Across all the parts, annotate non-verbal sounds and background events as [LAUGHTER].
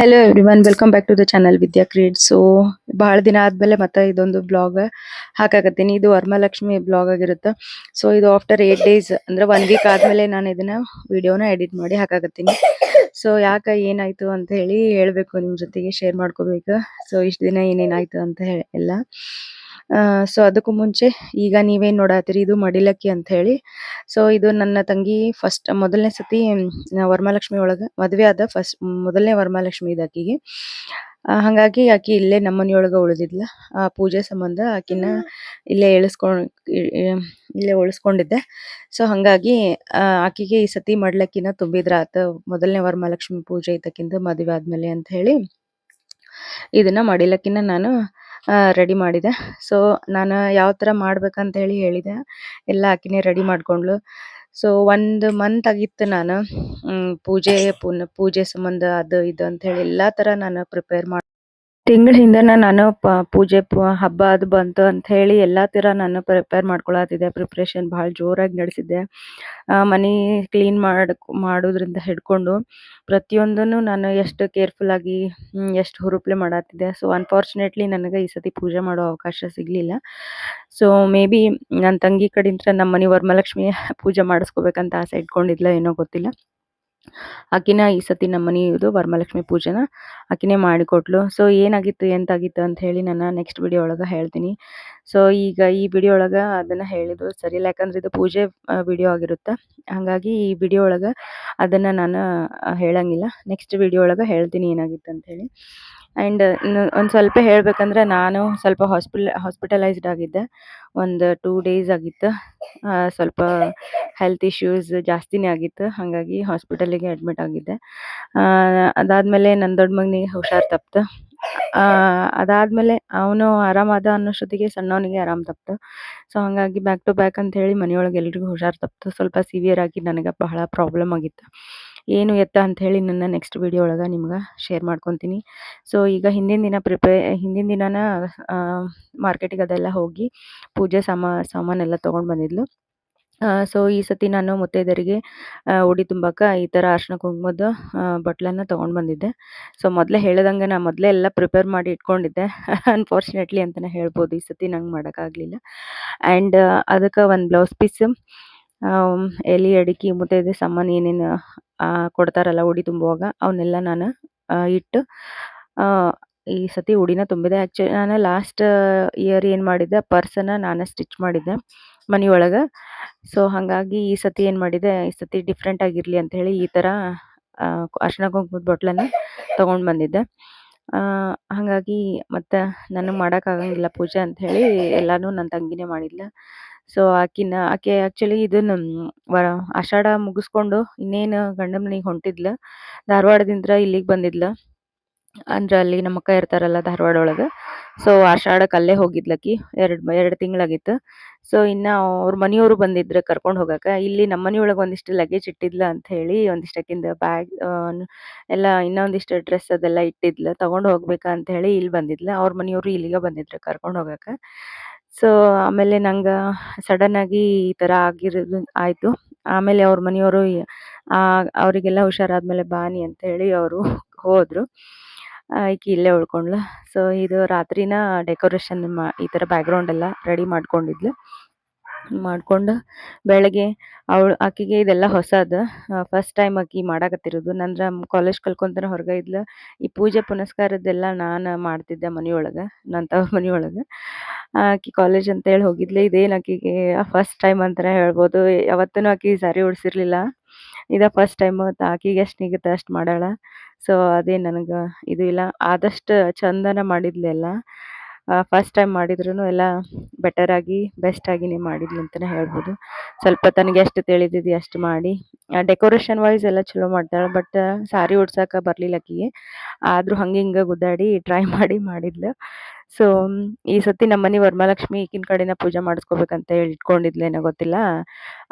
Hello everyone welcome back to the channel Vidya create so ಬಹಳ ದಿನ ಆದ್ಮೇಲೆ ಮತ್ತೆ ಇದೊಂದು ಬ್ಲಾಗ್ ಹಾಕಾಕತ್ತೀನಿ. ಇದು ವರಮಹಾಲಕ್ಷ್ಮಿ ಬ್ಲಾಗ್ ಆಗಿರುತ್ತೆ. ಸೊ ಇದು ಆಫ್ಟರ್ ಏಟ್ ಡೇಸ್ ಅಂದ್ರೆ ಒನ್ ವೀಕ್ ಆದ್ಮೇಲೆ ನಾನು ಇದನ್ನ ವಿಡಿಯೋನ ಎಡಿಟ್ ಮಾಡಿ ಹಾಕಾಕತ್ತೀನಿ. ಸೊ ಯಾಕ ಏನಾಯ್ತು ಅಂತ ಹೇಳಿ ಹೇಳ್ಬೇಕು ನಿಮ್ಮ ಜೊತೆಗೆ ಶೇರ್ ಮಾಡ್ಕೋಬೇಕು. ಸೊ ಇಷ್ಟು ದಿನ ಏನೇನಾಯ್ತು ಅಂತ ಹೇಳಿ ಎಲ್ಲ. ಸೊ ಅದಕ್ಕೂ ಮುಂಚೆ ಈಗ ನೀವೇನು ನೋಡಾತೀರಿ ಇದು ಮಡಿಲಕ್ಕಿ ಅಂತ ಹೇಳಿ. ಸೊ ಇದು ನನ್ನ ತಂಗಿ ಫಸ್ಟ್ ಮೊದಲನೇ ಸತಿ ವರಮಹಾಲಕ್ಷ್ಮಿ ಒಳಗ ಮದ್ವೆ ಆದ ಫಸ್ಟ್ ಮೊದಲನೇ ವರಮಹಾಲಕ್ಷ್ಮಿ ಇದು ಆಕಿಗೆ. ಹಂಗಾಗಿ ಆಕಿ ಇಲ್ಲೇ ನಮ್ಮ ಮನಿಯೊಳಗ ಉಳಿದಿದ್ಲ. ಆ ಪೂಜೆ ಸಂಬಂಧ ಆಕಿನ ಇಲ್ಲೇ ಇಳಿಸ್ಕೊಂಡ್ ಇಲ್ಲೇ ಉಳಿಸ್ಕೊಂಡಿದ್ದೆ. ಸೊ ಹಂಗಾಗಿ ಆಕೆಗೆ ಆಕಿಗೆ ಈ ಸತಿ ಮಡ್ಲಕ್ಕಿನ ತುಂಬಿದ್ರ ಆತ ಮೊದಲನೇ ವರಮಹಾಲಕ್ಷ್ಮಿ ಪೂಜೆ ಇದ್ದಕ್ಕಿಂತ ಮದುವೆ ಆದ್ಮೇಲೆ ಅಂತ ಹೇಳಿ ಇದನ್ನ ಮಡಿಲಕ್ಕಿನ ನಾನು ರೆಡಿ ಮಾಡಿದೆ. ಸೊ ನಾನು ಯಾವ ಥರ ಮಾಡ್ಬೇಕಂತ ಹೇಳಿ ಹೇಳಿದೆ. ಎಲ್ಲ ಆಕಿನೇ ರೆಡಿ ಮಾಡ್ಕೊಂಡ್ಲು ಸೊ ಒಂದು ಮಂತ್ ಆಗಿತ್ತು ನಾನು. ಪೂಜೆ ಪೂಜೆ ಸಂಬಂಧ ಅದು ಇದು ಅಂತ ಹೇಳಿ ಎಲ್ಲಾ ತರ ನಾನು ಪ್ರಿಪೇರ್ ಮಾಡಿ ತಿಂಗಳ ನಾನು ಪ- ಪೂಜೆ ಹಬ್ಬ ಅದು ಬಂತು ಅಂತ ಹೇಳಿ ಎಲ್ಲಾ ತರ ನಾನು ಪ್ರಿಪೇರ್ ಮಾಡ್ಕೊಳತಿದ್ದೆ ಪ್ರಿಪ್ರೇಷನ್ ಬಹಳ ಜೋರಾಗಿ ನಡೆಸಿದ್ದೆ. ಮನೆ ಮನಿ ಕ್ಲೀನ್ ಮಾಡ್ ಮಾಡೋದ್ರಿಂದ ಹಿಡ್ಕೊಂಡು ಪ್ರತಿಯೊಂದನ್ನು ನಾನು ಎಷ್ಟು ಕೇರ್ಫುಲ್ ಆಗಿ ಎಷ್ಟು ಹುರುಪ್ಲೆ ಮಾಡತ್ತಿದ್ದೆ. ಸೊ ಅನ್ಫಾರ್ಚುನೇಟ್ಲಿ ನನಗೆ ಈ ಸತಿ ಪೂಜೆ ಮಾಡೋ ಅವಕಾಶ ಸಿಗ್ಲಿಲ್ಲ. ಸೊ ಮೇ ಬಿ ನನ್ನ ತಂಗಿ ಕಡೆಯಿಂದ ನಮ್ಮ ಮನೆ ವರಮಹಾಲಕ್ಷ್ಮಿ [LAUGHS] ಪೂಜೆ ಮಾಡಿಸ್ಕೋಬೇಕಂತ ಆಸೆ ಇಟ್ಕೊಂಡಿದ್ಲ ಏನೋ ಗೊತ್ತಿಲ್ಲ. ಆಕಿನ ಈ ಸತಿ ನಮ್ಮ ಮನೆಯದು ವರಮಹಾಲಕ್ಷ್ಮಿ ಪೂಜೆನ ಆಕಿನೇ ಮಾಡಿಕೊಟ್ಲು. ಸೊ ಏನಾಗಿತ್ತು, ಎಂತಾಗಿತ್ತು ಅಂತ ಹೇಳಿ ನಾನು ನೆಕ್ಸ್ಟ್ ವಿಡಿಯೋ ಒಳಗೆ ಹೇಳ್ತೀನಿ. ಸೊ ಈಗ ಈ ವಿಡಿಯೋ ಒಳಗೆ ಅದನ್ನ ಹೇಳಿದ್ರು ಸರಿ ಯಾಕಂದ್ರೆ ಇದು ಪೂಜೆ ವಿಡಿಯೋ ಆಗಿರುತ್ತೆ. ಹಾಗಾಗಿ ಈ ವಿಡಿಯೋ ಒಳಗೆ ಅದನ್ನ ನಾನು ಹೇಳಂಗಿಲ್ಲ. ನೆಕ್ಸ್ಟ್ ವಿಡಿಯೋ ಒಳಗೆ ಹೇಳ್ತೀನಿ ಏನಾಗಿತ್ತು ಅಂತ ಹೇಳಿ. ಆ್ಯಂಡ್ ಒಂದು ಸ್ವಲ್ಪ ಹೇಳ್ಬೇಕಂದ್ರೆ ನಾನು ಸ್ವಲ್ಪ ಹಾಸ್ಪಿಲ್ ಹಾಸ್ಪಿಟಲೈಸ್ಡ್ ಆಗಿದ್ದೆ. ಒಂದು ಟೂ ಡೇಸ್ ಆಗಿತ್ತು. ಸ್ವಲ್ಪ ಹೆಲ್ತ್ ಇಶ್ಯೂಸ್ ಜಾಸ್ತಿನೇ ಆಗಿತ್ತು. ಹಾಗಾಗಿ ಹಾಸ್ಪಿಟಲಿಗೆ ಅಡ್ಮಿಟ್ ಆಗಿದ್ದೆ. ಅದಾದಮೇಲೆ ನನ್ನ ದೊಡ್ಡ ಮಗನಿಗೆ ಹುಷಾರು ತಪ್ತು. ಅದಾದಮೇಲೆ ಅವನು ಆರಾಮಾದ ಅನ್ನೋಷ್ಟೊತ್ತಿಗೆ ಸಣ್ಣವನಿಗೆ ಆರಾಮ ತಪ್ತು. ಸೊ ಹಾಗಾಗಿ ಬ್ಯಾಕ್ ಟು ಬ್ಯಾಕ್ ಅಂತ ಹೇಳಿ ಮನೆಯೊಳಗೆ ಎಲ್ರಿಗೂ ಹುಷಾರು ತಪ್ತು. ಸ್ವಲ್ಪ ಸಿವಿಯರ್ ಆಗಿ ನನಗೆ ಬಹಳ ಪ್ರಾಬ್ಲಮ್ ಆಗಿತ್ತು. ಏನು ಎತ್ತ ಹೇಳಿ ನನ್ನ ನೆಕ್ಸ್ಟ್ ವಿಡಿಯೋ ಒಳಗೆ ನಿಮ್ಗೆ ಶೇರ್ ಮಾಡ್ಕೊತೀನಿ. ಸೊ ಈಗ ಹಿಂದಿನ ದಿನ ಪ್ರಿಪೇ ಹಿಂದಿನ ದಿನಾನ ಮಾರ್ಕೆಟಿಗೆ ಅದೆಲ್ಲ ಹೋಗಿ ಪೂಜೆ ಸಾಮಾ, ಸಾಮಾನೆಲ್ಲ ತೊಗೊಂಡು ಬಂದಿದ್ಲು. ಸೊ ಈ ಸತಿ ನಾನು ಮುತ್ತೈದರಿಗೆ ಉಡಿ ತುಂಬಾಕ ಈ ಥರ ಅರ್ಶನ ಕುಂಕುಮದ ಬಟ್ಲನ್ನ ತೊಗೊಂಡು ಬಂದಿದ್ದೆ. ಸೊ ಮೊದಲೇ ಹೇಳ್ದಂಗೆ ನಾನು ಮೊದಲೇ ಎಲ್ಲ ಪ್ರಿಪೇರ್ ಮಾಡಿ ಇಟ್ಕೊಂಡಿದ್ದೆ. [LAUGHS] ಅನ್ಫಾರ್ಚುನೇಟ್ಲಿ ಅಂತಲೇ ಹೇಳ್ಬೋದು, ಈ ಸತಿ ನಂಗೆ ಮಾಡೋಕ್ಕಾಗಲಿಲ್ಲ ಆ್ಯಂಡ್ ಅದಕ್ಕೆ ಒಂದು ಬ್ಲೌಸ್ ಪೀಸ್ ಎಲೆ, ಅಡಿಕೆ ಮುತ್ತೈದೆ ಸಾಮಾನು ಏನೇನು ಕೊಡ್ತಾರಲ್ಲ ಉಡಿ ತುಂಬುವಾಗ ಅವನ್ನೆಲ್ಲ ನಾನು ಇಟ್ಟು ಈ ಸತಿ ಉಡಿನ ತುಂಬಿದೆ. ಆ್ಯಕ್ಚುಲಿ ನಾನು ಲಾಸ್ಟ್ ಇಯರ್ ಏನು ಮಾಡಿದ್ದೆ ಪರ್ಸನ್ನ ನಾನೇ ಸ್ಟಿಚ್ ಮಾಡಿದ್ದೆ ಮನೆಯೊಳಗೆ. ಸೊ ಹಾಗಾಗಿ ಈ ಸತಿ ಏನು ಮಾಡಿದೆ, ಈ ಸತಿ ಡಿಫ್ರೆಂಟ್ ಆಗಿರಲಿ ಅಂತ ಹೇಳಿ ಈ ಥರ ಅರ್ಶಿನ ಕುಂಕುಮದ ಬೊಟ್ಲನ್ನ ತೊಗೊಂಡು ಬಂದಿದ್ದೆ. ಹಾಗಾಗಿ ಮತ್ತೆ ನನಗೆ ಮಾಡೋಕ್ಕಾಗಂಗಿಲ್ಲ ಪೂಜೆ ಅಂತ ಹೇಳಿ ಎಲ್ಲಾನು ನನ್ನ ತಂಗಿನೇ ಮಾಡಿದ್ಲು. ಸೊ, ಆಕಿನ, ಆಕೆ ಆ್ಯಕ್ಚುಲಿ ಇದನ್ನ ಆಷಾಢ ಮುಗಿಸ್ಕೊಂಡು ಇನ್ನೇನು ಗಂಡನ ಮನೆಗೆ ಹೊಂಟಿದ್ಲು. ಧಾರವಾಡದಿಂದ ಇಲ್ಲಿಗೆ ಬಂದಿದ್ಲ. ಅಂದ್ರೆ ಅಲ್ಲಿ ನಮ್ಮ ಅಕ್ಕ ಇರ್ತಾರಲ್ಲ ಧಾರವಾಡ ಒಳಗೆ. ಸೊ ಆಷಾಢಕ್ಕೆ ಅಲ್ಲೇ ಹೋಗಿದ್ಲಕ್ಕಿ ಎರಡು ಎರಡು ತಿಂಗಳಾಗಿತ್ತು. ಸೊ, ಇನ್ನ ಅವ್ರ ಮನೆಯವರು ಬಂದಿದ್ರು ಕರ್ಕೊಂಡು ಹೋಗಾಕ. ಇಲ್ಲಿ ನಮ್ಮ ಮನೆಯೊಳಗೆ ಒಂದಿಷ್ಟು ಲಗೇಜ್ ಇಟ್ಟಿದ್ಲ ಅಂತ ಹೇಳಿ ಒಂದಿಷ್ಟು ಆಕಿಂದ ಬ್ಯಾಗ್ ಎಲ್ಲ ಇನ್ನೊಂದಿಷ್ಟು ಡ್ರೆಸ್ ಅದೆಲ್ಲ ಇಟ್ಟಿದ್ಲ. ತಗೊಂಡು ಹೋಗ್ಬೇಕಂತ ಹೇಳಿ ಇಲ್ಲಿ ಬಂದಿದ್ಲ. ಅವ್ರ ಮನೆಯವರು ಇಲ್ಲಿಗೆ ಬಂದಿದ್ರು ಕರ್ಕೊಂಡು ಹೋಗಾಕ. ಸೊ ಆಮೇಲೆ ನಂಗೆ ಸಡನ್ ಆಗಿ ಈ ಥರ ಆಗಿರೋದು ಆಯಿತು. ಆಮೇಲೆ ಅವ್ರ ಮನೆಯವರು ಅವರಿಗೆಲ್ಲ ಹುಷಾರಾದ್ಮೇಲೆ ಬಾನಿ ಅಂತ ಹೇಳಿ ಅವರು ಹೋದರು. ಈಕಿ ಇಲ್ಲೇ ಉಳ್ಕೊಂಡ್ಲು ಸೊ ಇದು ರಾತ್ರಿನ ಡೆಕೋರೇಷನ್ ಮಾ, ಈ ಥರ ಬ್ಯಾಕ್ಗ್ರೌಂಡ್ ಎಲ್ಲ ರೆಡಿ ಮಾಡ್ಕೊಂಡಿದ್ಲು. ಮಾಡ್ಕೊಂಡು ಬೆಳಗ್ಗೆ ಅವಳು ಆಕಿಗೆ ಇದೆಲ್ಲ ಹೊಸದು. ಫಸ್ಟ್ ಟೈಮ್ ಆಕಿ ಮಾಡಾಕತ್ತಿರೋದು. ನಂದ್ರ ಕಾಲೇಜ್ ಕಲ್ಕೊಂತಾನೆ ಹೊರಗೆ ಇದ್ಲು. ಈ ಪೂಜೆ ಪುನಸ್ಕಾರದ್ದೆಲ್ಲ ನಾನು ಮಾಡ್ತಿದ್ದೆ ಮನೆಯೊಳಗೆ ನನ್ನ ತವ್ರ [LAUGHS] ಮನೆಯೊಳಗೆ. ಆಕಿ ಕಾಲೇಜ್ ಅಂತೇಳಿ ಹೋಗಿದ್ಲೆ. ಇದೇನು ಆಕಿಗೆ ಫಸ್ಟ್ ಟೈಮ್ ಅಂತಲೇ ಹೇಳ್ಬೋದು. ಯಾವತ್ತೂ ಆಕಿ ಸಾರಿ ಉಡ್ಸಿರ್ಲಿಲ್ಲ. ಇದ ಫಸ್ಟ್ ಟೈಮ್ ಆಕಿಗೆ ಎಷ್ಟು ನಿಗುತ್ತೆ ಅಷ್ಟು ಮಾಡಾಳ. ಸೊ ಅದೇ ನನಗೆ ಇದು ಇಲ್ಲ. ಆದಷ್ಟು ಚಂದನ ಮಾಡಿದ್ಲು ಎಲ್ಲ ಫಸ್ಟ್ ಟೈಮ್ ಮಾಡಿದ್ರು ಎಲ್ಲ ಬೆಟರ್ ಆಗಿ ಬೆಸ್ಟ್ ಆಗಿನೇ ಮಾಡಿದ್ಲು ಅಂತಲೇ ಹೇಳ್ಬೋದು. ಸ್ವಲ್ಪ ತನಗೆ ಎಷ್ಟು ತಿಳಿದಿದೆ ಅಷ್ಟು ಮಾಡಿ. ಡೆಕೋರೇಷನ್ ವೈಸ್ ಎಲ್ಲ ಚಲೋ ಮಾಡ್ತಾಳೆ ಬಟ್ ಸಾರಿ ಉಡ್ಸಕ್ಕೆ ಬರಲಿಲ್ಲ ಆಕಿಗೆ ಆದರೂ ಹಂಗೆ ಹಿಂಗೆ ಗುದ್ದಾಡಿ ಟ್ರೈ ಮಾಡಿ, ಮಾಡಿದ್ಲು. ಸೊ ಈ ಸತಿ ನಮ್ಮ ಮನೆ ವರಮಹಾಲಕ್ಷ್ಮಿ ಈಕಿನ ಕಡೆನ ಪೂಜೆ ಮಾಡಿಸ್ಕೋಬೇಕಂತ ಹೇಳಿ ಇಟ್ಕೊಂಡಿದ್ಲೇನೋ ಗೊತ್ತಿಲ್ಲ.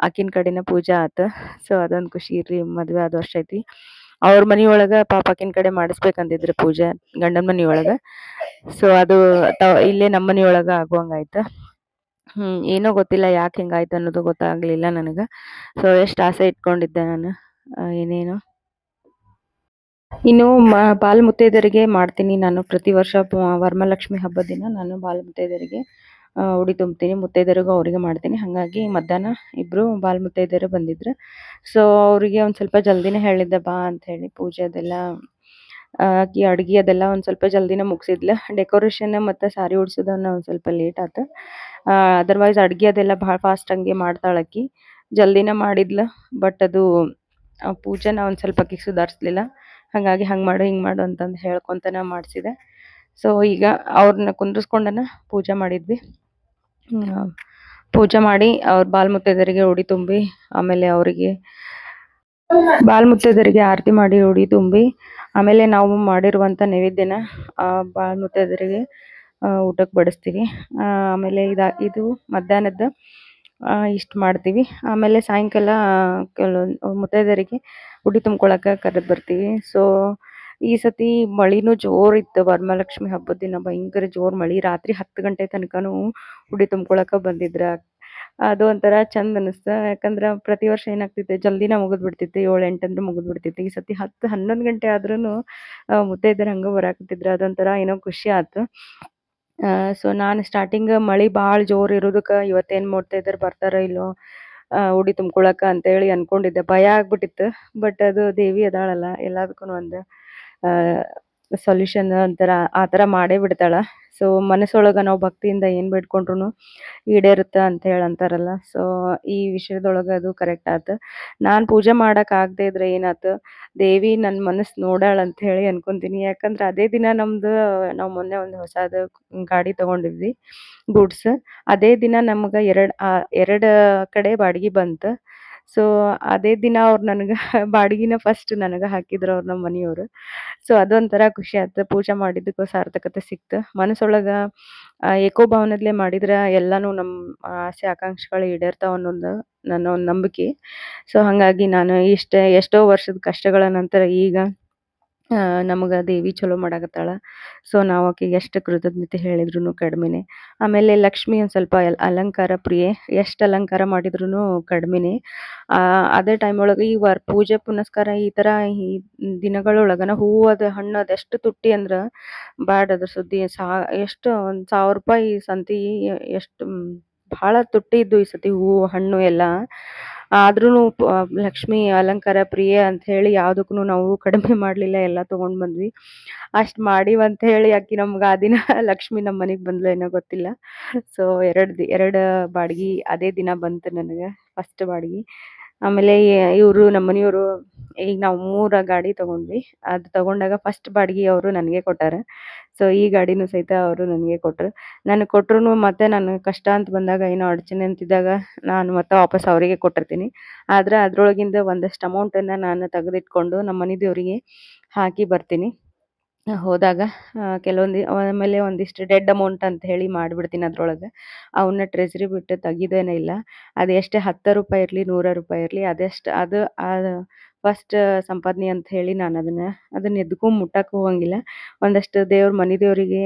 ಆಕಿನ ಕಡೆನ ಪೂಜೆ ಆತು. ಸೊ ಅದೊಂದು ಖುಷಿ ಇರ್ರಿ ಮದುವೆ ಆದ ವರ್ಷ ಐತಿ. ಅವ್ರ ಮನಿಯೊಳಗ ಪಾಪ ಆಕಿನ ಕಡೆ ಮಾಡಿಸ್ಬೇಕಂದಿದ್ರು ಪೂಜೆ, ಗಂಡನ ಮನಿಯೊಳಗ. ಸೊ ಅದು ಇಲ್ಲೇ ನಮ್ಮ ಮನೆಯೊಳಗೆ ಆಗುವಂಗಾಯ್ತು. ಹ್ಮ್, ಏನೋ ಗೊತ್ತಿಲ್ಲ ಯಾಕೆ ಹಿಂಗಾಯ್ತು ಅನ್ನೋದು ಗೊತ್ತಾಗ್ಲಿಲ್ಲ ನನಗೆ. ಸೊ ಎಷ್ಟು ಆಸೆ ಇಟ್ಕೊಂಡಿದ್ದೆ ನಾನು. ಏನೇನು ಇನ್ನು ಬಾಲ್ ಮುತ್ತೈದೆಯರಿಗೆ ಮಾಡ್ತೀನಿ ನಾನು ಪ್ರತಿ ವರ್ಷ ವರ್ಮಲಕ್ಷ್ಮಿ ಹಬ್ಬ ಹಬ್ಬದ ದಿನ ನಾನು ಬಾಲ್ ಮುತ್ತೈದೆಯರಿಗೆ ಆ ಉಡಿ ತುಂಬ್ತೀನಿ ಮುತ್ತೈದೆಯರಿಗೂ ಅವರಿಗೆ ಮಾಡ್ತೀನಿ. ಹಾಗಾಗಿ ಮಧ್ಯಾಹ್ನ ಇಬ್ರು ಬಾಲ್ ಮುತ್ತೈದೆಯರು ಬಂದಿದ್ರು. ಸೊ ಅವರಿಗೆ ಒಂದು ಸ್ವಲ್ಪ ಜಲ್ದಿನೇ ಹೇಳಿದ್ದೆ, ಬಾ ಅಂತ ಹೇಳಿ. ಪೂಜೆ ಅದೆಲ್ಲ ಆಕಿ ಅಡುಗೆ ಅದೆಲ್ಲ ಒಂದು ಸ್ವಲ್ಪ ಜಲ್ದಿನೇ ಮುಗಿಸಿದ್ಲು. ಡೆಕೋರೇಷನ್ ಮತ್ತು ಸಾರಿ ಉಡ್ಸೋದನ್ನ ಒಂದು ಸ್ವಲ್ಪ ಲೇಟ್ ಆತು. ಅದರ್ವೈಸ್ ಅಡ್ಗಿ ಅದೆಲ್ಲ ಭಾಳ ಫಾಸ್ಟ್ ಹಂಗೆ ಮಾಡ್ತಾಳೆ ಆಕಿ. ಜಲ್ದಿನೇ ಮಾಡಿದ್ಲು ಬಟ್ ಅದು ಪೂಜೆನ ಒಂದು ಸ್ವಲ್ಪ ಆಕಿಗೆ ಸುಧಾರಿಸ್ಲಿಲ್ಲ. ಹಾಗಾಗಿ ಹಂಗೆ ಮಾಡು, ಹಿಂಗೆ ಮಾಡು ಅಂತಂದು ಹೇಳ್ಕೊತನ ಮಾಡಿಸಿದೆ. ಸೊ ಈಗ ಅವ್ರನ್ನ ಕುಂದ್ರಿಸ್ಕೊಂಡನ ಪೂಜೆ ಮಾಡಿದ್ವಿ. ಪೂಜೆ ಮಾಡಿ ಅವ್ರ ಬಾಲ್ ಮುತ್ತೈದೆಯರಿಗೆ ಉಡಿ ತುಂಬಿ ಆಮೇಲೆ ಅವರಿಗೆ ಬಾಲ್ ಮುತ್ತೈದೆಯರಿಗೆ ಆರತಿ ಮಾಡಿ ಉಡಿ ತುಂಬಿ ಆಮೇಲೆ ನಾವು ಮಾಡಿರುವಂಥ ನೈವೇದ್ಯನ ಆ ಬಾಲ್ ಮುತ್ತೈದೆಯರಿಗೆ ಊಟಕ್ಕೆ ಬಡಿಸ್ತೀವಿ. ಆಮೇಲೆ ಇದ ಇದು ಮಧ್ಯಾಹ್ನದ ಇಷ್ಟು ಮಾಡ್ತೀವಿ. ಆಮೇಲೆ ಸಾಯಂಕಾಲ ಕೆಲವೊಂದು ಮುತ್ತೈದೆಯರಿಗೆ ಉಡಿ ತುಂಬ್ಕೊಳಕ್ಕೆ ಕರೆದು ಬರ್ತೀವಿ. ಸೊ ಈ ಸತಿ ಮಳಿನೂ ಜೋರ್ ಇತ್ತು. ವರಮಹಾಲಕ್ಷ್ಮಿ ಹಬ್ಬದ ದಿನ ಭಯಂಕರ ಜೋರ್ ಮಳಿ. ರಾತ್ರಿ ಹತ್ತು ಗಂಟೆ ತನಕನೂ ಉಡಿ ತುಂಬ್ಕೊಳಕ ಬಂದಿದ್ರ. ಅದು ಒಂಥರ ಚಂದ ಅನಿಸ್ತ. ಯಾಕಂದ್ರ ಪ್ರತಿ ವರ್ಷ ಏನಾಗ್ತಿತ್ತು ಜಲ್ದಿನ ಮುಗಿದ್ ಬಿಡ್ತಿತ್ತು ಏಳು ಎಂಟಂದ್ರೆ ಮುಗಿದ್ ಬಿಡ್ತಿತ್ತು. ಈ ಸತಿ ಹತ್ತು ಹನ್ನೊಂದು ಗಂಟೆ ಆದ್ರೂನು ಮುತ್ತೈದರ ಹಂಗ ಬರಾಕತ್ತಿದ್ರು. ಅದೊಂಥರ ಏನೋ ಖುಷಿ ಆತು. ಸೊ ನಾನು ಸ್ಟಾರ್ಟಿಂಗ್ ಮಳಿ ಭಾಳ ಜೋರ್ ಇರೋದಕ್ಕೆ ಇವತ್ತೇನ್ ಮುತ್ತೈದೆಯರು ಬರ್ತಾರೋ ಇಲ್ಲೋ ಉಡಿ ತುಂಬ್ಕೊಳಕ ಅಂತೇಳಿ ಅನ್ಕೊಂಡಿದ್ದೆ. ಭಯ ಆಗ್ಬಿಟ್ಟಿತ್ತು. ಬಟ್ ಅದು ದೇವಿ ಅದಾಳಲ್ಲ ಎಲ್ಲದಕ್ಕೂ ಒಂದು ಸೊಲ್ಯೂಷನ್ ಒಂಥರ ಆ ಥರ ಮಾಡೇ ಬಿಡ್ತಾಳೆ. ಸೊ ಮನಸ್ಸೊಳಗ ನಾವು ಭಕ್ತಿಯಿಂದ ಏನು ಬೇಡ್ಕೊಂಡ್ರು ಈಡೇರುತ್ತ ಅಂತ ಹೇಳಿ ಅಂತಾರಲ್ಲ ಸೊ ಈ ವಿಷಯದೊಳಗೆ ಅದು ಕರೆಕ್ಟ್ ಆತು. ನಾನು ಪೂಜೆ ಆಗದೆ ಇದ್ರೆ ಏನಾಯ್ತು ದೇವಿ ನನ್ನ ಮನಸ್ಸು ನೋಡಾಳ ಅಂತ ಹೇಳಿ ಅನ್ಕೊಂತೀನಿ. ಯಾಕಂದ್ರೆ ಅದೇ ದಿನ ನಮ್ದು ನಾವು ಮೊನ್ನೆ ಒಂದು ಹೊಸದು ಗಾಡಿ ತಗೊಂಡಿದ್ವಿ, ಗೂಡ್ಸ್. ಅದೇ ದಿನ ನಮ್ಗೆ ಎರಡು ಎರಡು ಕಡೆ ಬಾಡಿಗೆ ಬಂತು. ಸೊ ಅದೇ ದಿನ ಅವ್ರು ನನಗೆ [LAUGHS] ಬಾಡಿಗೆನ ಫಸ್ಟ್ ನನಗೆ ಹಾಕಿದ್ರು ಅವ್ರು ನಮ್ಮ ಮನೆಯವರು. ಸೊ ಅದೊಂಥರ ಖುಷಿ ಆಯ್ತು. ಪೂಜೆ ಮಾಡಿದ್ದಕ್ಕೂ ಸಾರ್ಥಕತೆ ಸಿಕ್ತು. ಮನಸ್ಸೊಳಗೆ ಏಕೋಭಾವನದಲ್ಲೇ ಮಾಡಿದ್ರೆ ಎಲ್ಲಾನು ನಮ್ಮ ಆಸೆ, ಆಕಾಂಕ್ಷೆಗಳು ಈಡೇರ್ತಾವ ಅನ್ನೋದು ನನ್ನ ಒಂದು ನಂಬಿಕೆ. ಸೊ ಹಾಗಾಗಿ ನಾನು ಇಷ್ಟೇ ಎಷ್ಟೋ ವರ್ಷದ ಕಷ್ಟಗಳ ನಂತರ ಈಗ ನಮಗ ದೇವಿ ಚಲೋ ಮಾಡಾಕತ್ತಾಳ. ಸೊ ನಾವು ಆಕೆಗೆ ಎಷ್ಟು ಕೃತಜ್ಞತೆ ಹೇಳಿದ್ರು ಕಡಿಮೆನೆ. ಆಮೇಲೆ ಲಕ್ಷ್ಮಿ ಒಂದು ಸ್ವಲ್ಪ ಅಲಂಕಾರ ಪ್ರಿಯೆ, ಎಷ್ಟು ಅಲಂಕಾರ ಮಾಡಿದ್ರು ಕಡಿಮೆನೆ. ಅದೇ ಟೈಮ್ ಒಳಗೆ ಈ ವಾರ, ಪೂಜೆ, ಪುನಸ್ಕಾರ ಈ ಥರ ಈ ದಿನಗಳೊಳಗನ ಹೂವು ಅದು ಹಣ್ಣು ಅದೆಷ್ಟು ತುಟ್ಟಿ ಅಂದ್ರೆ ಬ್ಯಾಡ ಅದ್ರ ಸುದ್ದಿ. ಸಾ, ಎಷ್ಟು ಒಂದು ಸಾವಿರ ರೂಪಾಯಿ ಸಂತಿ ಎಷ್ಟು ಭಾಳ ತುಟ್ಟಿ ಇದ್ದು ಈ ಸತಿ ಹೂವು, ಹಣ್ಣು ಎಲ್ಲ. ಆದ್ರೂ ಲಕ್ಷ್ಮಿ ಅಲಂಕಾರ, ಪ್ರಿಯೆ ಅಂತ ಹೇಳಿ ಯಾವುದಕ್ಕೂ ನಾವು ಕಡಿಮೆ ಮಾಡಲಿಲ್ಲ, ಎಲ್ಲ ತೊಗೊಂಡು ಬಂದ್ವಿ. ಅಷ್ಟು ಮಾಡಿವಂತ ಅಂತ ಹೇಳಿ ಅಕ್ಕಿ ನಮ್ಗೆ ಆ ದಿನ [LAUGHS] ಲಕ್ಷ್ಮಿ ನಮ್ಮ ಮನೆಗೆ ಬಂದ್ಲ ಏನೋ ಗೊತ್ತಿಲ್ಲ. ಸೊ ಎರಡು ಎರಡು ಬಾಡ್ಗಿ ಅದೇ ದಿನ ಬಂತು ನನಗೆ ಫಸ್ಟ್ ಬಾಡ್ಗಿ. ಆಮೇಲೆ ಇವರು ನಮ್ಮ ಮನೆಯವರು, ಈಗ ನಾವು ಮೂರ ಗಾಡಿ ತಗೊಂಡ್ವಿ. ಅದು ತಗೊಂಡಾಗ ಫಸ್ಟ್ ಬಾಡಿಗೆ ಅವರು ನನಗೆ ಕೊಟ್ಟಾರ. ಸೊ ಈ ಗಾಡಿನೂ ಸಹಿತ ಅವರು ನನಗೆ ಕೊಟ್ಟರು ನನಗೆ ಕೊಟ್ಟರು ಮತ್ತೆ ನಾನು ಕಷ್ಟ ಅಂತ ಬಂದಾಗ, ಏನೋ ಅಡಚಣೆ ಅಂತಿದ್ದಾಗ ನಾನು ಮತ್ತೆ ವಾಪಸ್ ಅವರಿಗೆ ಕೊಟ್ಟಿರ್ತೀನಿ. ಆದ್ರೆ ಅದರೊಳಗಿಂದ ಒಂದಷ್ಟು ಅಮೌಂಟನ್ನು ನಾನು ತೆಗೆದಿಟ್ಕೊಂಡು ನಮ್ಮ ಮನೆ ದೇವರಿಗೆ ಹಾಕಿ ಬರ್ತೀನಿ. ಹೋದಾಗ ಆ, ಕೆಲವೊಂದು ಆಮೇಲೆ ಒಂದಿಷ್ಟು ಡೆಡ್ ಅಮೌಂಟ್ ಅಂತ ಹೇಳಿ ಮಾಡಿಬಿಡ್ತೀನಿ ಅದ್ರೊಳಗೆ. ಅವನ್ನ ಟ್ರೆಜರಿ ಬಿಟ್ಟು ತೆಗಿದೇನೆ ಇಲ್ಲ. ಅದು ಎಷ್ಟೇ ಹತ್ತು ರೂಪಾಯಿ ಇರಲಿ ನೂರ ರೂಪಾಯಿ ಇರಲಿ ಅದೆಷ್ಟು ಅದು ಫಸ್ಟ್ ಸಂಪಾದನೆ ಅಂತ ಹೇಳಿ ನಾನು ಅದನ್ನ ಅದನ್ನ ಎದ್ಕೊಂಡು ಮುಟ್ಟಕ್ಕೆ ಹೋಗಂಗಿಲ್ಲ. ಒಂದಷ್ಟು ದೇವ್ರ ಮನೆ ದೇವರಿಗೆ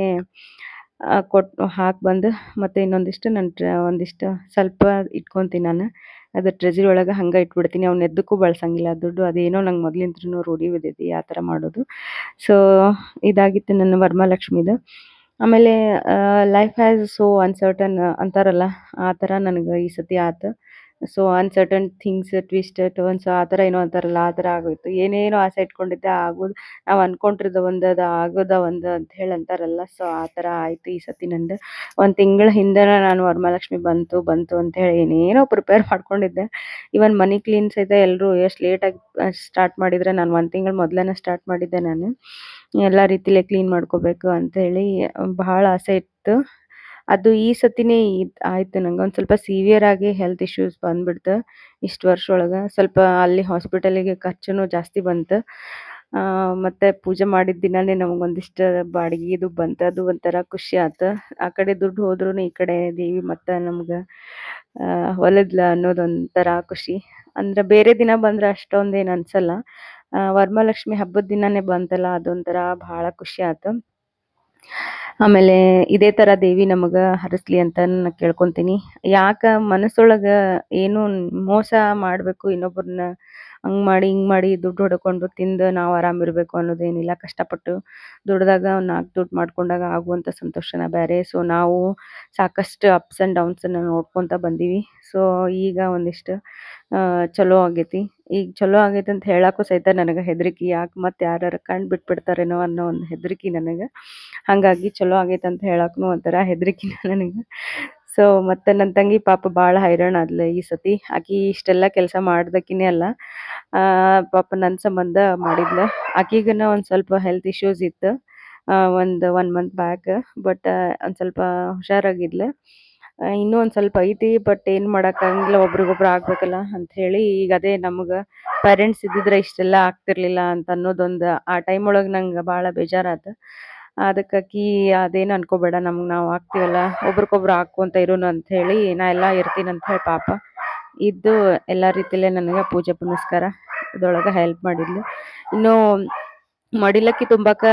ಕೊಟ್ಟು ಹಾಕಿ ಬಂದು ಮತ್ತೆ ಇನ್ನೊಂದಿಷ್ಟು ನನ್ನ ಒಂದಿಷ್ಟು ಸ್ವಲ್ಪ ಇಟ್ಕೊತೀನಿ ನಾನು. ಅದು ಟ್ರೆಜರಿ ಒಳಗೆ ಹಂಗೆ ಇಟ್ಬಿಡ್ತೀನಿ, ಅವ್ನ ಎದ್ದಕ್ಕೂ ಬಳಸಂಗಿಲ್ಲ. ದುಡ್ಡು ಅದೇನೋ ನಂಗೆ ಮೊದ್ಲಿಂತ್ರನೂ ರೂಢಿ ಬಿದ್ದೈತಿ, ಆ ಥರ ಮಾಡೋದು. ಸೊ ಇದಾಗಿತ್ತು ನನ್ನ ವರ್ಮಲಕ್ಷ್ಮಿದು. ಆಮೇಲೆ ಲೈಫ್ ಹ್ಯಾಸ್ ಸೋ ಅನ್ಸರ್ಟನ್ ಅಂತಾರಲ್ಲ, ಆ ಥರ ನನಗೆ ಈ ಸತಿ ಆತು. So uncertain things twists turns ಆ ಥರ ಏನೋ ಅಂತಾರಲ್ಲ ಆ ಥರ ಆಗೋಯ್ತು. ಏನೇನೋ ಆಸೆ ಇಟ್ಕೊಂಡಿದ್ದೆ, ಆಗೋದು, ನಾವು ಅನ್ಕೊಂಡಿರೋದು ಒಂದು ಅದು ಆಗೋದ ಒಂದು ಅಂತ ಹೇಳಿ ಅಂತಾರಲ್ಲ ಸೊ ಆ ಥರ ಆಯ್ತು ಈ ಸತಿ ನಂದು. ಒಂದು ತಿಂಗಳ ಹಿಂದೆ ನಾನು ವರಮಹಾಲಕ್ಷ್ಮಿ ಬಂತು ಬಂತು ಅಂತ ಹೇಳಿ ಏನೇನೋ ಪ್ರಿಪೇರ್ ಮಾಡ್ಕೊಂಡಿದ್ದೆ. ಇವನ್ ಮನಿ ಕ್ಲೀನ್ ಸಹಿತ ಎಲ್ಲರೂ ಎಷ್ಟು ಲೇಟಾಗಿ ಸ್ಟಾರ್ಟ್ ಮಾಡಿದ್ರೆ ನಾನು ಒಂದು ತಿಂಗಳು ಮೊದಲನೇ ಸ್ಟಾರ್ಟ್ ಮಾಡಿದ್ದೆ ನಾನು. ಎಲ್ಲ ರೀತಿಲೇ ಕ್ಲೀನ್ ಮಾಡ್ಕೋಬೇಕು ಅಂತ ಹೇಳಿ, ಬಹಳ ಆಸೆ ಇತ್ತು. ಅದು ಈ ಸತಿನೇ ಆಯ್ತು. ನಂಗೆ ಒಂದು ಸ್ವಲ್ಪ ಸಿವಿಯರ್ ಆಗಿ ಹೆಲ್ತ್ ಇಶ್ಯೂಸ್ ಬಂದ್ಬಿಡ್ತು ಇಷ್ಟು ವರ್ಷ ಒಳಗೆ ಸ್ವಲ್ಪ ಅಲ್ಲಿ ಹಾಸ್ಪಿಟಲಿಗೆ ಖರ್ಚುನು ಜಾಸ್ತಿ ಬಂತು. ಮತ್ತೆ ಪೂಜೆ ಮಾಡಿದ ದಿನನೇ ನಮಗೊಂದಿಷ್ಟು ಬಾಡಿಗೆ ಇದು ಬಂತು. ಅದು ಒಂಥರ ಖುಷಿ ಆತು. ಆ ಕಡೆ ದುಡ್ಡು ಹೋದ್ರೂ ಈ ಕಡೆ ದೇವಿ ಮತ್ತೆ ನಮ್ಗೆ ಹೊಲದ್ಲ ಅನ್ನೋದೊಂಥರ ಖುಷಿ. ಅಂದ್ರೆ ಬೇರೆ ದಿನ ಬಂದ್ರೆ ಅಷ್ಟೊಂದೇನು ಅನ್ಸಲ್ಲ. ವರಮಹಾಲಕ್ಷ್ಮಿ ಹಬ್ಬದ ದಿನನೇ ಬಂತಲ್ಲ, ಅದೊಂಥರ ಭಾಳ ಖುಷಿ ಆತು. ಆಮೇಲೆ ಇದೇ ಥರ ದೇವಿ ನಮಗೆ ಹರಸ್ಲಿ ಅಂತ ನಾನು ಕೇಳ್ಕೊತೀನಿ. ಯಾಕೆ ಮನಸ್ಸೊಳಗೆ ಏನು ಮೋಸ ಮಾಡಬೇಕು ಇನ್ನೊಬ್ಬರನ್ನ ಹಂಗ್ ಮಾಡಿ, ಹಿಂಗ್ ಮಾಡಿ ದುಡ್ಡು ಹೊಡ್ಕೊಂಡು ತಿಂದು ನಾವು ಆರಾಮ್ ಇರ್ಬೇಕು ಅನ್ನೋದೇನಿಲ್ಲ. ಕಷ್ಟಪಟ್ಟು ದುಡ್ದಾಗ ನಾಲ್ಕು ದುಡ್ಡು ಮಾಡ್ಕೊಂಡಾಗ ಆಗುವಂತ ಸಂತೋಷನ ಬೇರೆ ಸೊ ನಾವು ಸಾಕಷ್ಟು ಅಪ್ಸ್ ಅಂಡ್ ಡೌನ್ಸ್ ಅನ್ನ ನೋಡ್ಕೊಂತ ಬಂದೀವಿ. ಸೊ ಈಗ ಒಂದಿಷ್ಟು ಚಲೋ ಆಗೈತಿ. ಈಗ ಚಲೋ ಆಗೈತೆ ಅಂತ ಹೇಳಕ್ಕೂ ಸಹಿತ ನನಗೆ ಹೆದರಿಕೆ ಯಾಕೆ ಮತ್ತೆ ಯಾರು ಕಂಡು ಬಿಟ್ಬಿಡ್ತಾರೇನೋ ಅನ್ನೋ ಒಂದು ಹೆದರಿಕೆ ನನಗೆ. ಹಾಗಾಗಿ ಚಲೋ ಆಗೈತೆ ಅಂತ ಹೇಳಕ್ಕೂ ಒಂಥರ ಹೆದರಿಕೆ [LAUGHS] ನನಗೆ. ಸೊ ಮತ್ತೆ ನನ್ನ ತಂಗಿ ಪಾಪ ಭಾಳ ಹೈರಾಣ ಆದ್ಲು ಈ ಸತಿ. ಆಕಿ ಇಷ್ಟೆಲ್ಲ ಕೆಲಸ ಮಾಡ್ದಕಿನೇ ಅಲ್ಲ. ಪಾಪ ನನ್ನ ಸಂಬಂಧ ಮಾಡಿದ್ಲು. ಆಕಿಗನ ಒಂದು ಸ್ವಲ್ಪ ಹೆಲ್ತ್ ಇಶ್ಯೂಸ್ ಇತ್ತು. ಒಂದು ಒನ್ ಮಂತ್ ಬ್ಯಾಕ್ ಬಟ್ ಒಂದು ಸ್ವಲ್ಪ ಹುಷಾರಾಗಿದ್ಲು. ಇನ್ನೂ ಒಂದು ಸ್ವಲ್ಪ ಐತಿ ಬಟ್ ಏನು ಮಾಡೋಕ್ಕಾಗಂಗಿಲ್ಲ ಒಬ್ರಿಗೊಬ್ರು ಆಗ್ಬೇಕಲ್ಲ ಅಂತ ಹೇಳಿ ಈಗ ಅದೇ ನಮಗೆ ಪೇರೆಂಟ್ಸ್ ಇದ್ದಿದ್ರೆ ಇಷ್ಟೆಲ್ಲ ಆಗ್ತಿರ್ಲಿಲ್ಲ ಅಂತ ಅನ್ನೋದೊಂದು ಆ ಟೈಮ್ ಒಳಗೆ ನಂಗೆ ಭಾಳ ಬೇಜಾರಾತು ಅದಕ್ಕಾಕಿ ಅದೇನು ಅನ್ಕೋಬೇಡ, ನಮ್ಗೆ ನಾವು ಹಾಕ್ತೀವಲ್ಲ, ಒಬ್ರಿಗೊಬ್ರು ಹಾಕ್ಕೊಂತ ಇರೋನು ಅಂತ ಹೇಳಿ ನಾ ಎಲ್ಲ ಇರ್ತೀನಿ ಅಂತ ಹೇಳಿ ಪಾಪ. ಇದ್ದು ಎಲ್ಲ ರೀತಿಯಲ್ಲೇ ನನಗೆ ಪೂಜೆ ಪುನಸ್ಕಾರ ಇದೊಳಗೆ ಹೆಲ್ಪ್ ಮಾಡಿದ್ಲು. ಇನ್ನು ಮಡಿಲಕ್ಕಿ ತುಂಬಾಕ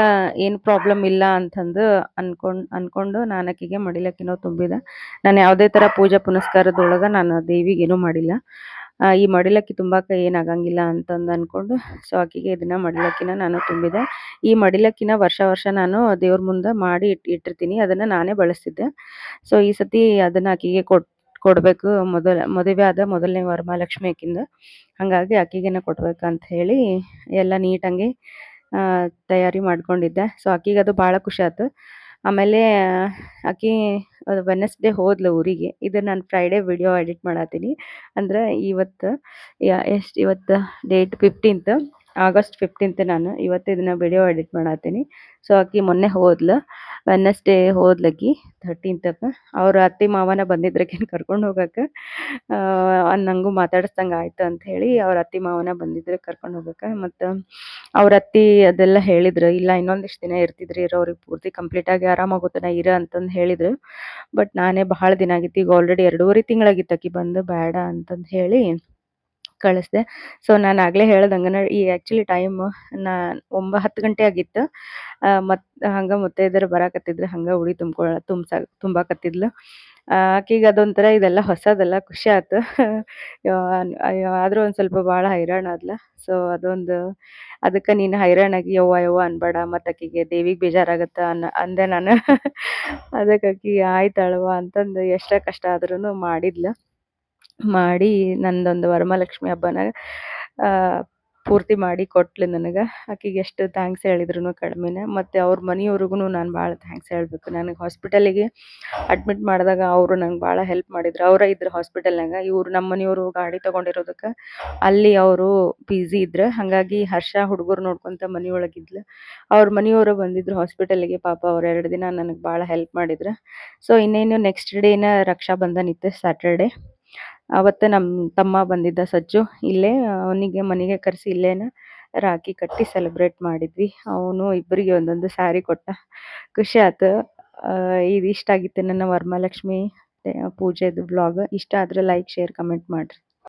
ಏನು ಪ್ರಾಬ್ಲಮ್ ಇಲ್ಲ ಅಂತಂದು ಅನ್ಕೊಂಡ್, ಅನ್ಕೊಂಡು ನಾನು ಆಕಿಗೆ ಮಡಿಲಕ್ಕಿನೂ ತುಂಬಿದೆ. ನಾನು ಯಾವುದೇ ಥರ ಪೂಜೆ ಪುನಸ್ಕಾರದೊಳಗೆ ನಾನು ದೇವಿಗೆ ಏನೂ ಮಾಡಿಲ್ಲ. ಈ ಮಡಿಲಕ್ಕಿ ತುಂಬಾಕ ಏನಾಗಂಗಿಲ್ಲ ಅಂತಂದು ಅನ್ಕೊಂಡು ಸೊ ಆಕಿಗೆ ಇದನ್ನ ಮಡಿಲಕ್ಕಿನ ನಾನು ತುಂಬಿದೆ. ಈ ಮಡಿಲಕ್ಕಿನ ವರ್ಷ ವರ್ಷ ನಾನು ದೇವ್ರ ಮುಂದೆ ಮಾಡಿ ಇಟ್, ಇಟ್ಟಿರ್ತೀನಿ, ಅದನ್ನ ನಾನೇ ಬಳಸ್ತಿದ್ದೆ. ಸೊ ಈ ಸತಿ ಅದನ್ನ ಆಕಿಗೆ ಕೊಟ್, ಕೊಡಬೇಕು ಮೊದಲ, ಮದುವೆ ಆದ ಮೊದಲನೇ ವರಮಹಾಲಕ್ಷ್ಮಿ ಆಕಿಂದ. ಹಾಗಾಗಿ ಕೊಡ್ಬೇಕು ಅಂತ ಹೇಳಿ ಎಲ್ಲ ನೀಟಾಗಿ ತಯಾರಿ ಮಾಡ್ಕೊಂಡಿದ್ದೆ. ಸೊ ಆಕಿಗೆ ಅದು ಭಾಳ ಖುಷಿ ಆಯ್ತು ಆಮೇಲೆ, ಆಕೆ ವೆನಸ್ಡೇ ಹೋದ್ಲು ಊರಿಗೆ. ಇದು ನಾನು ಫ್ರೈಡೇ ವಿಡಿಯೋ ಎಡಿಟ್ ಮಾಡತ್ತೀನಿ ಅಂದ್ರೆ ಇವತ್ತು ಎಷ್ಟು, ಇವತ್ತು ಡೇಟ್ ಫಿಫ್ಟೀನ್ತ್ ಆಗಸ್ಟ್ ಫಿಫ್ಟೀನ್ತ್ ನಾನು ಇವತ್ತು ಇದನ್ನ ವಿಡಿಯೋ ಎಡಿಟ್ ಮಾಡತ್ತೀನಿ ಸೊ ಆಕಿ ಮೊನ್ನೆ ಹೋದ್ಲು ವೆನ್ನಸ್ಡೇ ಹೋದ್ಲಕ್ಕಿ ಥರ್ಟೀನ್ತಕ್ಕೆ ಅವ್ರ ಅತ್ತೆ ಮಾವನ ಬಂದಿದ್ರಕಿನ್ ಕರ್ಕೊಂಡು ಹೋಗಕ್ಕೆ ನಂಗೂ ಮಾತಾಡಿಸ್ದಂಗೆ ಆಯ್ತು ಅಂತ ಹೇಳಿ ಅವ್ರ ಅತ್ತೆ ಮಾವನ ಬಂದಿದ್ರೆ ಕರ್ಕೊಂಡು ಹೋಗಕ್ಕೆ ಮತ್ತು ಅವ್ರ ಅತ್ತಿ ಅದೆಲ್ಲ ಹೇಳಿದ್ರು, ಇಲ್ಲ, ಇನ್ನೊಂದಿಷ್ಟು ದಿನ ಇರ್ತಿದ್ರಿ ಅವ್ರಿಗೆ ಪೂರ್ತಿ ಕಂಪ್ಲೀಟ್ ಆಗಿ ಆರಾಮಾಗುತ್ತಾನ ಇರ ಅಂತಂದು ಹೇಳಿದ್ರು. ಬಟ್ ನಾನೇ ಬಹಳ ದಿನ ಆಗಿತ್ತು, ಈಗ ಆಲ್ರೆಡಿ ಎರಡೂವರೆ ತಿಂಗಳಾಗಿತ್ತು ಆಕಿ ಬಂದು ಬೇಡ ಅಂತಂದು ಹೇಳಿ ಕಳಿಸ್ದೆ. ಸೊ ನಾನು ಆಗಲೇ ಹೇಳ್ದಂಗನ ಈ ಆ್ಯಕ್ಚುಲಿ ಟೈಮ್ ನಾ ಒಂಬ ಹತ್ತು ಗಂಟೆ ಆಗಿತ್ತು. ಮತ್ತು ಹಂಗೆ ಮುತ್ತೈದೆರು ಬರಾಕತ್ತಿದ್ರು, ಹಂಗೆ ಉಡಿ ತುಂಬ್ಕೊಳ ತುಂಬ್ಸ ತುಂಬಾಕತ್ತಿದ್ಲು ಆಕೀಗ ಅದೊಂಥರ ಇದೆಲ್ಲ ಹೊಸದಲ್ಲ ಖುಷಿ ಆಯ್ತು ಆದರೂ ಒಂದು ಸ್ವಲ್ಪ ಭಾಳ ಹೈರಾಣ ಆದ್ಲ. ಸೊ ಅದೊಂದು, ಅದಕ್ಕೆ ನೀನು ಹೈರಾಣಾಗಿ ಯವ್ವ ಯವ್ವ ಅನ್ಬೇಡ ಮತ್ತು ಆಕಿಗೆ ದೇವಿಗೆ ಬೇಜಾರಾಗತ್ತೆ ಅನ್ನ, ಅಂದೆ ನಾನು. ಅದಕ್ಕೆ ಆಕಿ ಆಯ್ತಾಳವ್ವ ಅಂತಂದು ಎಷ್ಟೇ ಕಷ್ಟ ಆದ್ರೂ ಮಾಡಿದ್ಲು. ಮಾಡಿ ನಂದೊಂದು ವರಮಹಾಲಕ್ಷ್ಮಿ ಹಬ್ಬನ ಪೂರ್ತಿ ಮಾಡಿ ಕೊಟ್ಲು ನನಗೆ. ಆಕಿಗೆ ಎಷ್ಟು ಥ್ಯಾಂಕ್ಸ್ ಹೇಳಿದ್ರು ಕಡಿಮೆನೆ. ಮತ್ತು ಅವ್ರ ಮನೆಯವ್ರಿಗೂ ನಾನು ಭಾಳ ಥ್ಯಾಂಕ್ಸ್ ಹೇಳಬೇಕು. ನನಗೆ ಹಾಸ್ಪಿಟಲಿಗೆ ಅಡ್ಮಿಟ್ ಮಾಡಿದಾಗ ಅವರು ನಂಗೆ ಭಾಳ ಹೆಲ್ಪ್ ಮಾಡಿದ್ರು. ಅವರೇ ಇದ್ರು ಹಾಸ್ಪಿಟಲ್ನಾಗ ಇವರು ನಮ್ಮ ಮನೆಯವರು ಗಾಡಿ ತೊಗೊಂಡಿರೋದಕ್ಕೆ ಅಲ್ಲಿ ಅವರು ಬ್ಯುಸಿ ಇದ್ರು. ಹಾಗಾಗಿ ಹರ್ಷ ಹುಡುಗರು ನೋಡ್ಕೊಂತ ಮನೆಯೊಳಗಿದ್ಲು. ಅವ್ರ ಮನೆಯವರು ಬಂದಿದ್ರು ಹಾಸ್ಪಿಟಲಿಗೆ ಪಾಪ ಅವ್ರು ಎರಡು ದಿನ ನನಗೆ ಭಾಳ ಹೆಲ್ಪ್ ಮಾಡಿದ್ರು. ಸೊ ಇನ್ನೇನು ನೆಕ್ಸ್ಟ್ ಡೇನ ರಕ್ಷಾ ಬಂಧನ್ ಇತ್ತು ಸ್ಯಾಟರ್ಡೆ ಅವತ್ತು ನಮ್ಮ ತಮ್ಮ ಬಂದಿದ್ದ ಸಜ್ಜು, ಇಲ್ಲೇ ಅವನಿಗೆ ಮನೆಗೆ ಕರೆಸಿ ಇಲ್ಲೇನ ರಾಖಿ ಕಟ್ಟಿ ಸೆಲೆಬ್ರೇಟ್ ಮಾಡಿದ್ವಿ. ಅವನು ಇಬ್ಬರಿಗೆ ಒಂದೊಂದು ಸ್ಯಾರಿ ಕೊಟ್ಟ. ಖುಷಿ ಆಯ್ತು ಇದು ಇಷ್ಟ ಆಗಿತ್ತು ನನ್ನ ವರಮಹಾಲಕ್ಷ್ಮಿ ಪೂಜೆದು ಬ್ಲಾಗ್ ಇಷ್ಟ ಆದರೆ ಲೈಕ್ ಶೇರ್ ಕಮೆಂಟ್ ಮಾಡಿರಿ.